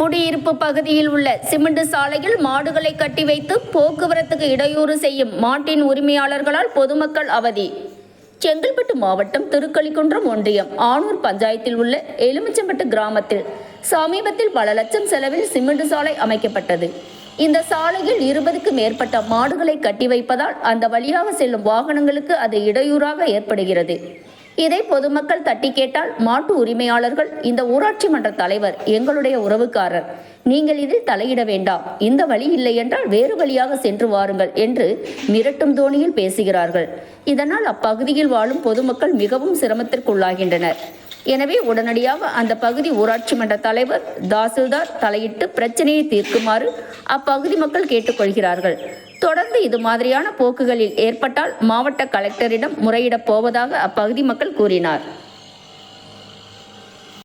குடியிருப்பு பகுதியில் உள்ள சிமெண்ட் சாலையில் மாடுகளை கட்டி வைத்து போக்குவரத்துக்கு இடையூறு செய்யும் மாட்டின் உரிமையாளர்களால் பொதுமக்கள் அவதி. செங்கல்பட்டு மாவட்டம் திருக்கலிக்குன்றம் ஒன்றியம் ஆனூர் பஞ்சாயத்தில் உள்ள எலுமிச்சம்பட்டு கிராமத்தில் சமீபத்தில் பல லட்சம் செலவில் சிமெண்ட் சாலை அமைக்கப்பட்டது. இந்த சாலையில் இருபதுக்கு மேற்பட்ட மாடுகளை கட்டி வைப்பதால் அந்த வழியாக செல்லும் வாகனங்களுக்கு அது இடையூறாக ஏற்படுகிறது. இதை பொதுமக்கள் தட்டி கேட்டால் மாட்டு உரிமையாளர்கள் இந்த ஊராட்சி மன்ற தலைவர் எங்களுடைய உறவுக்காரர். நீங்கள் இதில் தலையிட வேண்டாம். இந்த வழி இல்லை என்றால் வேறு வழியாக சென்று வாருங்கள் என்று மிரட்டும் தோணியில் பேசுகிறார்கள். இதனால் அப்பகுதியில் வாழும் பொதுமக்கள் மிகவும் சிரமத்திற்குள்ளாகின்றனர். எனவே உடனடியாக அந்த பகுதி ஊராட்சி மன்ற தலைவர் தாசில்தார் தலையிட்டு பிரச்சனையை தீர்க்குமாறு அப்பகுதி மக்கள் கேட்டுக்கொள்கிறார்கள். தொடர்ந்து இது மாதிரியான போக்குகளில் ஏற்பட்டால் மாவட்ட கலெக்டரிடம் முறையிடப் போவதாக அப்பகுதி மக்கள் கூறினார்.